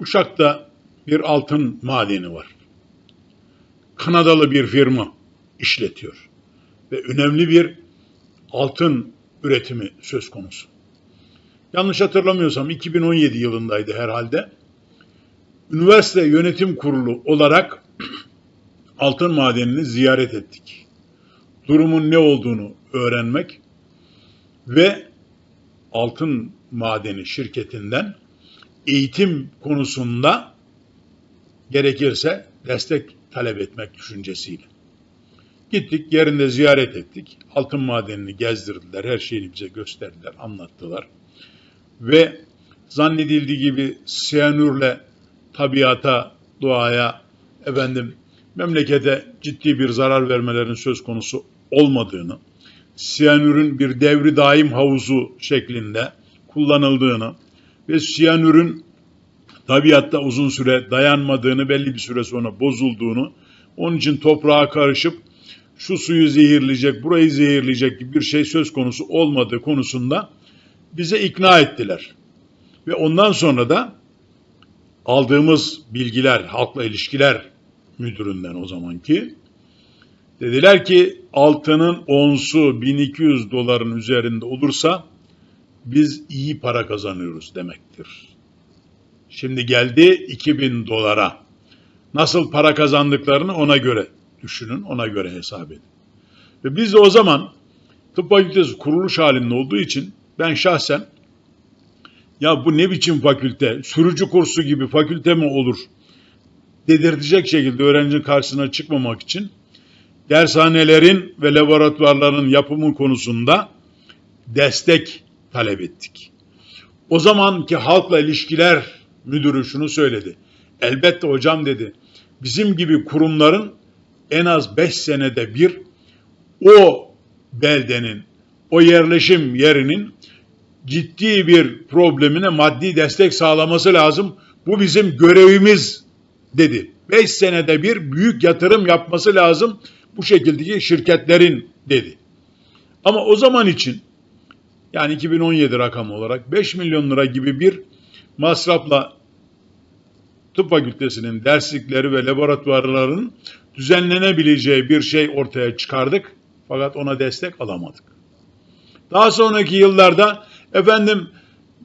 Uşak'ta bir altın madeni var. Kanadalı bir firma işletiyor. Ve önemli bir altın üretimi söz konusu. Yanlış hatırlamıyorsam 2017 yılındaydı herhalde. Üniversite yönetim kurulu olarak altın madenini ziyaret ettik. Durumun ne olduğunu öğrenmek ve altın madeni şirketinden eğitim konusunda gerekirse destek talep etmek düşüncesiyle. Gittik yerinde ziyaret ettik. Altın madenini gezdirdiler. Her şeyini bize gösterdiler, anlattılar. Ve zannedildiği gibi siyanürle tabiata, doğaya, efendim memlekete ciddi bir zarar vermelerinin söz konusu olmadığını, siyanürün bir devri daim havuzu şeklinde kullanıldığını ve siyanürün tabiatta uzun süre dayanmadığını, belli bir süre sonra bozulduğunu, onun için toprağa karışıp şu suyu zehirleyecek, burayı zehirleyecek gibi bir şey söz konusu olmadığı konusunda bize ikna ettiler. Ve ondan sonra da aldığımız bilgiler, halkla ilişkiler müdüründen o zamanki dediler ki altının onsu 1200 doların üzerinde olursa biz iyi para kazanıyoruz demektir. Şimdi geldi 2000 dolara. Nasıl para kazandıklarını ona göre düşünün, ona göre hesap edin. Ve biz de o zaman tıp fakültesi kuruluş halinde olduğu için ben şahsen ya bu ne biçim fakülte, sürücü kursu gibi fakülte mi olur dedirtecek şekilde öğrencinin karşısına çıkmamak için dershanelerin ve laboratuvarların yapımı konusunda destek talep ettik. O zamanki halkla ilişkiler müdürü şunu söyledi. Elbette hocam dedi. Bizim gibi kurumların en az beş senede bir o beldenin, o yerleşim yerinin ciddi bir problemine maddi destek sağlaması lazım. Bu bizim görevimiz dedi. Beş senede bir büyük yatırım yapması lazım bu şekildeki şirketlerin dedi. Ama o zaman için yani 2017 rakamı olarak 5 milyon lira gibi bir masrafla tıp fakültesinin derslikleri ve laboratuvarların düzenlenebileceği bir şey ortaya çıkardık. Fakat ona destek alamadık. Daha sonraki yıllarda efendim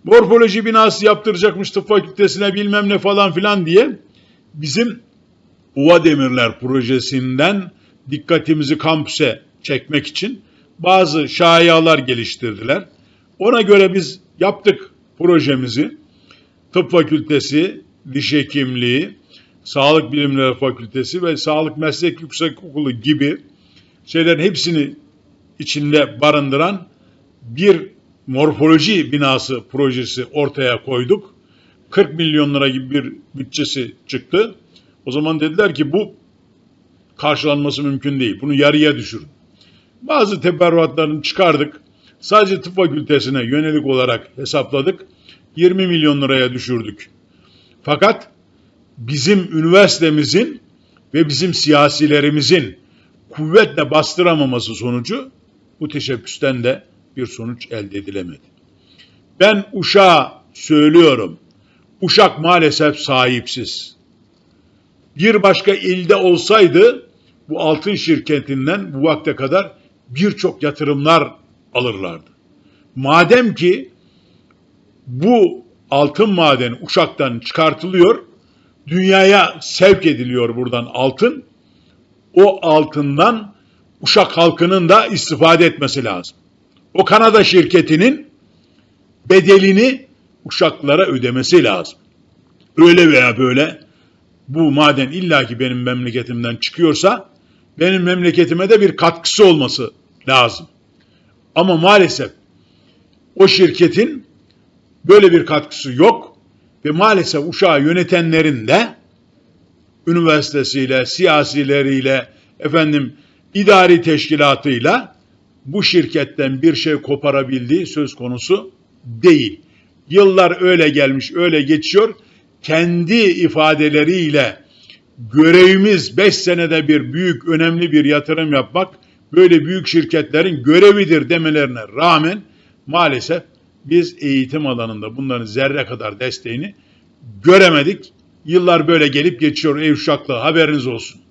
morfoloji binası yaptıracakmış tıp fakültesine bilmem ne falan filan diye bizim Uva Demirler projesinden dikkatimizi kampüse çekmek için bazı şayialar geliştirdiler. Ona göre biz yaptık projemizi. Tıp Fakültesi, Diş Hekimliği, Sağlık Bilimleri Fakültesi ve Sağlık Meslek Yüksekokulu gibi şeylerin hepsini içinde barındıran bir morfoloji binası projesi ortaya koyduk. 40 milyon lira gibi bir bütçesi çıktı. O zaman dediler ki bu karşılanması mümkün değil. Bunu yarıya düşürün. Bazı teberruatlarını çıkardık. Sadece tıp fakültesine yönelik olarak hesapladık. 20 milyon liraya düşürdük. Fakat bizim üniversitemizin ve bizim siyasilerimizin kuvvetle bastıramaması sonucu bu teşebbüsten de bir sonuç elde edilemedi. Ben Uşak'a söylüyorum. Uşak maalesef sahipsiz. Bir başka ilde olsaydı bu altın şirketinden bu vakte kadar birçok yatırımlar alırlardı. Madem ki bu altın madeni Uşak'tan çıkartılıyor, dünyaya sevk ediliyor buradan altın. O altından Uşak halkının da istifade etmesi lazım. O Kanada şirketinin bedelini Uşaklara ödemesi lazım. Öyle veya böyle bu maden illaki benim memleketimden çıkıyorsa benim memleketime de bir katkısı olması lazım. Ama maalesef o şirketin böyle bir katkısı yok ve maalesef Uşağı yönetenlerin de üniversitesiyle, siyasileriyle, efendim idari teşkilatıyla bu şirketten bir şey koparabildiği söz konusu değil. Yıllar öyle gelmiş, öyle geçiyor. Kendi ifadeleriyle görevimiz 5 senede bir büyük, önemli bir yatırım yapmak böyle büyük şirketlerin görevidir demelerine rağmen maalesef biz eğitim alanında bunların zerre kadar desteğini göremedik. Yıllar böyle gelip geçiyor ey uşaklı haberiniz olsun.